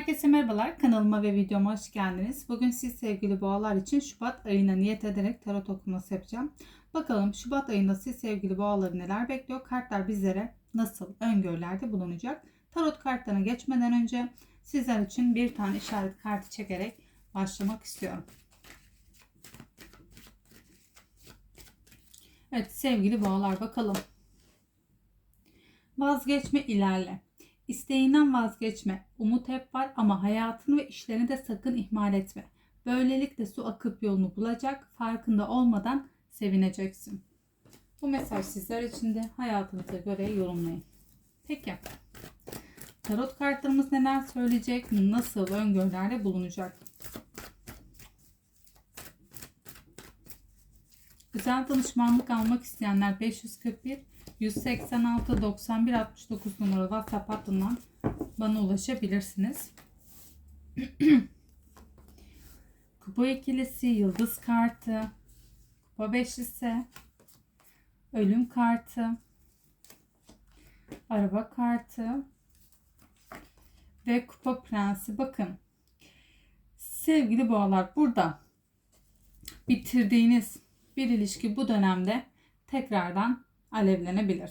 Herkese merhabalar. Kanalıma ve videoma hoş geldiniz. Bugün siz sevgili boğalar için Şubat ayına niyet ederek tarot okuması yapacağım. Bakalım Şubat ayında siz sevgili boğaları neler bekliyor? Kartlar bizlere nasıl öngörülerde bulunacak? Tarot kartlarına geçmeden önce sizler için bir tane işaret kartı çekerek başlamak istiyorum. Evet sevgili boğalar bakalım. Vazgeçme ilerle. İsteğinden vazgeçme. Umut hep var ama hayatını ve işlerini de sakın ihmal etme. Böylelikle su akıp yolunu bulacak. Farkında olmadan sevineceksin. Bu mesaj sizler için de hayatınıza göre yorumlayın. Peki. Tarot kartlarımız neler söyleyecek? Nasıl öngörülerde bulunacak? Güzel danışmanlık almak isteyenler 541 186 91 69 numaralı WhatsApp hattından bana ulaşabilirsiniz. Kupa ikilisi, yıldız kartı, kupa beşlisi, ölüm kartı, araba kartı ve kupa prensi. Bakın sevgili boğalar burada bitirdiğiniz bir ilişki bu dönemde tekrardan alevlenebilir.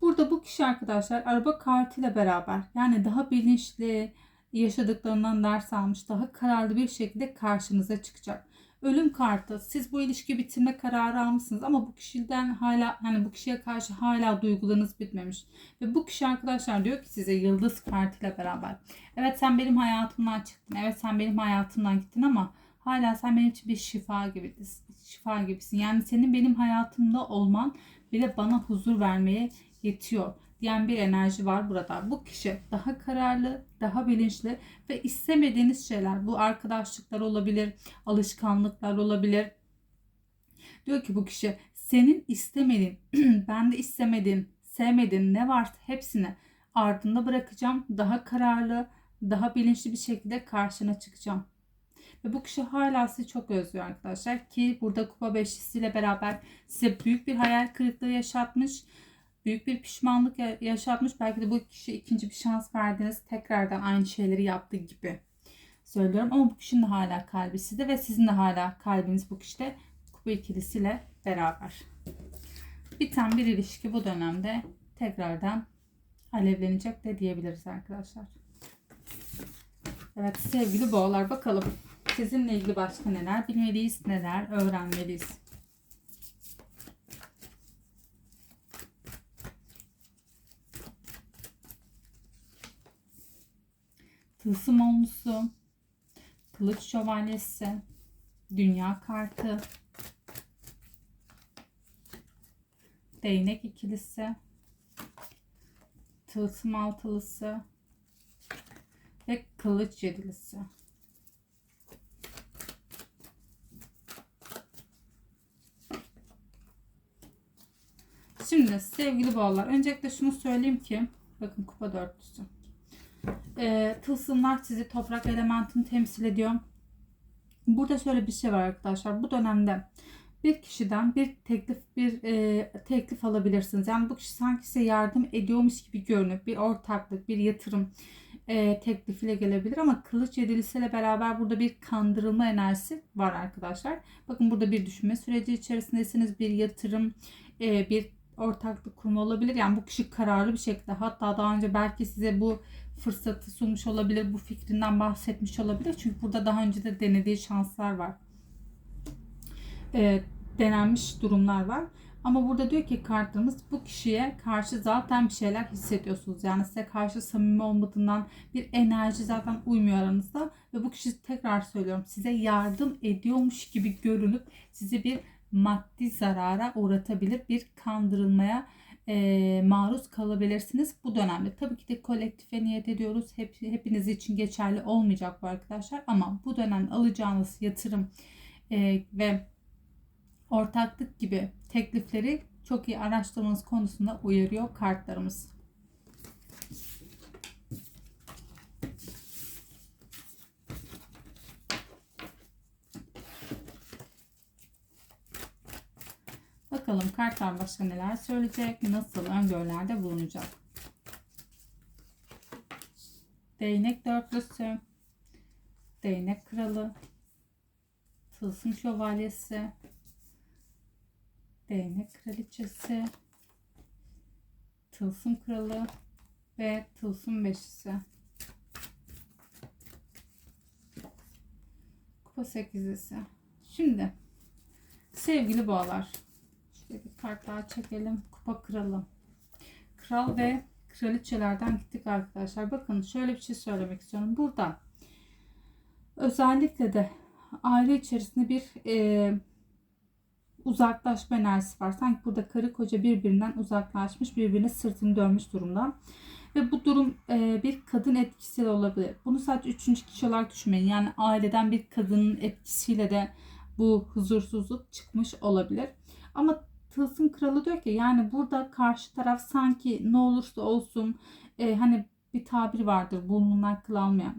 Burada bu kişi arkadaşlar araba kartıyla beraber yani daha bilinçli yaşadıklarından ders almış daha kararlı bir şekilde karşınıza çıkacak. Ölüm kartı siz bu ilişki bitirme kararı almışsınız ama bu kişiden hala hani bu kişiye karşı hala duygularınız bitmemiş. Ve bu kişi arkadaşlar diyor ki size yıldız kartıyla beraber. Evet sen benim hayatımdan çıktın. Evet sen benim hayatımdan gittin ama hala sen benim için bir şifa gibisin. Şifa gibisin. Yani senin benim hayatımda olman bile bana huzur vermeye yetiyor diyen bir enerji var burada. Bu kişi daha kararlı, daha bilinçli ve istemediğiniz şeyler bu arkadaşlıklar olabilir, alışkanlıklar olabilir. Diyor ki bu kişi senin istemediğin, ben de istemediğin, sevmediğin ne varsa hepsini ardında bırakacağım. Daha kararlı, daha bilinçli bir şekilde karşına çıkacağım. Ve bu kişi hala sizi çok özlüyor arkadaşlar. Ki burada kupa beşlisiyle beraber size büyük bir hayal kırıklığı yaşatmış. Büyük bir pişmanlık yaşatmış. Belki de bu kişi ikinci bir şans verdiniz. Tekrardan aynı şeyleri yaptığı gibi söylüyorum. Ama bu kişinin de hala kalbi sizde ve sizin de hala kalbiniz bu kişide kupa ikilisiyle beraber. Biten bir ilişki bu dönemde tekrardan alevlenecek de diyebiliriz arkadaşlar. Evet sevgili boğalar bakalım sizinle ilgili başka neler? Bilmeliyiz, neler? Öğrenmeliyiz. Tılsım olmuşsu, kılıç şövalyesi, dünya kartı, değnek ikilisi, tılsım altılısı. Ve kılıç yedilisi. Şimdi sevgili boğalar öncelikle şunu söyleyeyim ki bakın kupa dörtlüsü. Ee, tılsımlar sizi toprak elementini temsil ediyor. Burada şöyle bir şey var arkadaşlar. Bu dönemde bir kişiden bir teklif bir e, teklif alabilirsiniz. Yani bu kişi sanki size yardım ediyormuş gibi görünüp bir ortaklık, bir yatırım e, teklifiyle gelebilir ama kılıç yedilisiyle beraber burada bir kandırılma enerjisi var arkadaşlar. Bakın burada bir düşünme süreci içerisindesiniz. Bir yatırım, e, bir ortaklık kurma olabilir. Yani bu kişi kararlı bir şekilde hatta daha önce belki size bu fırsatı sunmuş olabilir. Bu fikrinden bahsetmiş olabilir. Çünkü burada daha önce de denediği şanslar var. E, denenmiş durumlar var. Ama burada diyor ki kartlarımız bu kişiye karşı zaten bir şeyler hissediyorsunuz. Yani size karşı samimi olmadığından bir enerji zaten uymuyor aranızda. Ve bu kişi tekrar söylüyorum size yardım ediyormuş gibi görünüp sizi bir maddi zarara uğratabilir. Bir kandırılmaya e, maruz kalabilirsiniz bu dönemde. Tabii ki de kolektife niyet ediyoruz. Hep, hepiniz için geçerli olmayacak bu arkadaşlar. Ama bu dönem alacağınız yatırım e, ve ortaklık gibi teklifleri çok iyi araştırmanız konusunda uyarıyor kartlarımız. Bakalım kartlar başka neler söyleyecek, nasıl öngörülerde bulunacak. Değnek dörtlüsü. Değnek kralı. Tılsım şövalyesi. Değnek kraliçesi. Tılsım kralı. Ve tılsım beşisi. Kupa sekizlisi. Şimdi sevgili boğalar. Şöyle bir kart daha çekelim. Kupa kralı. Kral ve kraliçelerden gittik arkadaşlar. Bakın şöyle bir şey söylemek istiyorum. Burada özellikle de aile içerisinde bir e, uzaklaşma enerjisi var. Sanki burada karı koca birbirinden uzaklaşmış, birbirine sırtını dönmüş durumda. Ve bu durum e, bir kadın etkisiyle olabilir. Bunu sadece üçüncü kişi olarak düşünmeyin. Yani aileden bir kadının etkisiyle de bu huzursuzluk çıkmış olabilir. Ama Tılsım Kralı diyor ki yani burada karşı taraf sanki ne olursa olsun e, hani bir tabir vardır burnundan kıl almayan,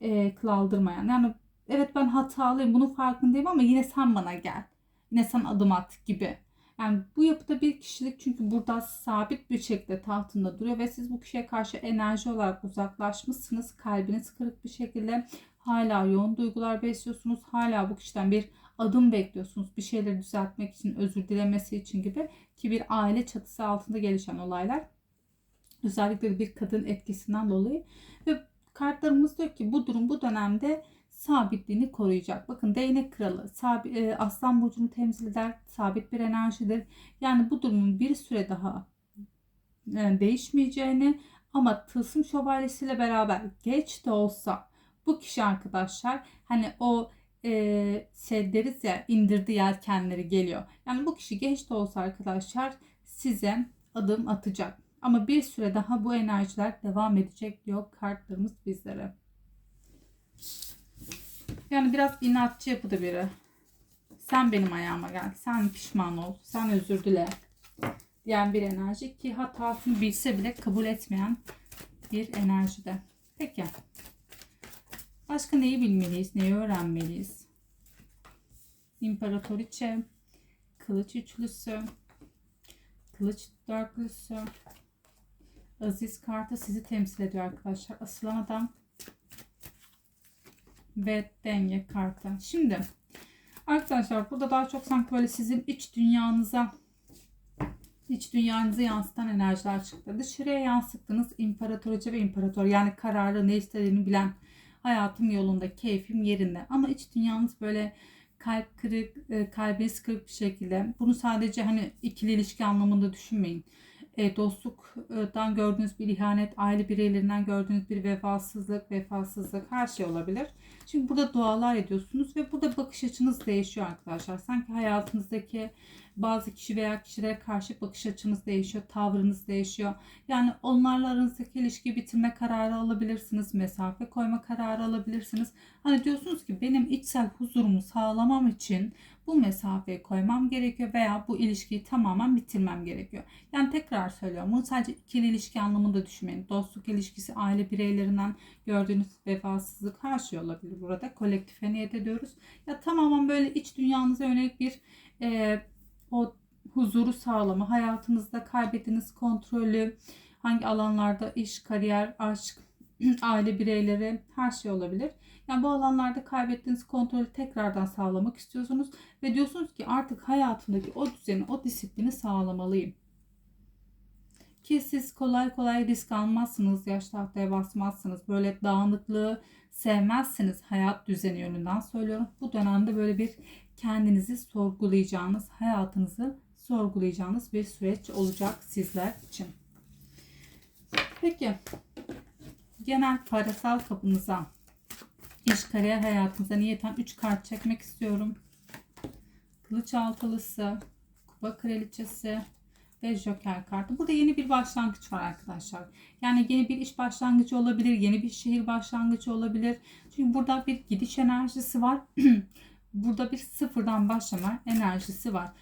e, kıl aldırmayan. Yani evet ben hatalıyım bunun farkındayım ama yine sen bana gel. Yine sen adım at gibi. Yani bu yapıda bir kişilik çünkü burada sabit bir şekilde tahtında duruyor ve siz bu kişiye karşı enerji olarak uzaklaşmışsınız. Kalbiniz kırık bir şekilde hala yoğun duygular besliyorsunuz. Hala bu kişiden bir adım bekliyorsunuz. Bir şeyleri düzeltmek için, özür dilemesi için gibi ki bir aile çatısı altında gelişen olaylar. Özellikle bir kadın etkisinden dolayı ve kartlarımız diyor ki bu durum bu dönemde sabitliğini koruyacak. Bakın değnek kralı sabit, e, aslan burcunu temsil eder. Sabit bir enerjidir. Yani bu durumun bir süre daha e, değişmeyeceğini ama tılsım şövalyesiyle beraber geç de olsa bu kişi arkadaşlar hani o e, şey deriz ya indirdi yelkenleri geliyor. Yani bu kişi geç de olsa arkadaşlar size adım atacak. Ama bir süre daha bu enerjiler devam edecek diyor kartlarımız bizlere. Yani biraz inatçı yapıda biri. Sen benim ayağıma gel. Sen pişman ol. Sen özür dile. Diyen bir enerji ki hatasını bilse bile kabul etmeyen bir enerjide. Peki. Başka neyi bilmeliyiz? Neyi öğrenmeliyiz? İmparatoriçe, kılıç üçlüsü, kılıç dörtlüsü, Aziz kartı sizi temsil ediyor arkadaşlar. Asılan adam ve denge kartı. Şimdi arkadaşlar burada daha çok sanki böyle sizin iç dünyanıza iç dünyanızı yansıtan enerjiler çıktı. Dışarıya yansıttığınız imparatoriçe ve imparator yani kararı ne istediğini bilen hayatım yolunda, keyfim yerinde. Ama iç dünyanız böyle kalp kırık, e, kalbiniz kırık bir şekilde. Bunu sadece hani ikili ilişki anlamında düşünmeyin. E, dostluktan gördüğünüz bir ihanet, aile bireylerinden gördüğünüz bir vefasızlık, vefasızlık her şey olabilir. Şimdi burada dualar ediyorsunuz ve burada bakış açınız değişiyor arkadaşlar. Sanki hayatınızdaki bazı kişi veya kişilere karşı bakış açınız değişiyor, tavrınız değişiyor. Yani onlarla aranızdaki ilişkiyi bitirme kararı alabilirsiniz, mesafe koyma kararı alabilirsiniz. Hani diyorsunuz ki benim içsel huzurumu sağlamam için bu mesafeyi koymam gerekiyor veya bu ilişkiyi tamamen bitirmem gerekiyor. Yani tekrar söylüyorum bunu sadece ikili ilişki anlamında düşünmeyin. Dostluk ilişkisi, aile bireylerinden gördüğünüz vefasızlık her şey olabilir burada. Kolektife niyet ediyoruz. Ya tamamen böyle iç dünyanıza yönelik bir e, o huzuru sağlama, hayatınızda kaybettiğiniz kontrolü, hangi alanlarda iş, kariyer, aşk, aile bireyleri her şey olabilir. Yani bu alanlarda kaybettiğiniz kontrolü tekrardan sağlamak istiyorsunuz ve diyorsunuz ki artık hayatımdaki o düzeni, o disiplini sağlamalıyım. Ki siz kolay kolay risk almazsınız, yaş tahtaya basmazsınız. Böyle dağınıklığı sevmezsiniz hayat düzeni yönünden söylüyorum. Bu dönemde böyle bir kendinizi sorgulayacağınız, hayatınızı sorgulayacağınız bir süreç olacak sizler için. Peki genel parasal kapınıza iş kariyer hayatınıza niyeten 3 kart çekmek istiyorum. Kılıç altılısı, kupa kraliçesi ve joker kartı. Burada yeni bir başlangıç var arkadaşlar. Yani yeni bir iş başlangıcı olabilir, yeni bir şehir başlangıcı olabilir. Çünkü burada bir gidiş enerjisi var. burada bir sıfırdan başlama enerjisi var.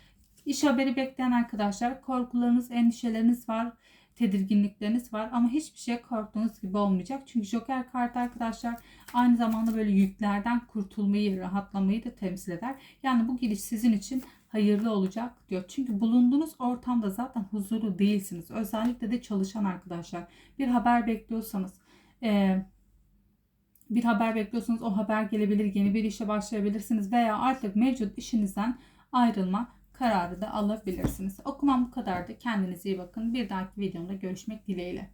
İş haberi bekleyen arkadaşlar korkularınız, endişeleriniz var tedirginlikleriniz var ama hiçbir şey korktuğunuz gibi olmayacak. Çünkü Joker kartı arkadaşlar aynı zamanda böyle yüklerden kurtulmayı, rahatlamayı da temsil eder. Yani bu giriş sizin için hayırlı olacak diyor. Çünkü bulunduğunuz ortamda zaten huzurlu değilsiniz. Özellikle de çalışan arkadaşlar. Bir haber bekliyorsanız, e, bir haber bekliyorsanız o haber gelebilir. Yeni bir işe başlayabilirsiniz veya artık mevcut işinizden ayrılma kararı da alabilirsiniz. Okumam bu kadardı. Kendinize iyi bakın. Bir dahaki videomda görüşmek dileğiyle.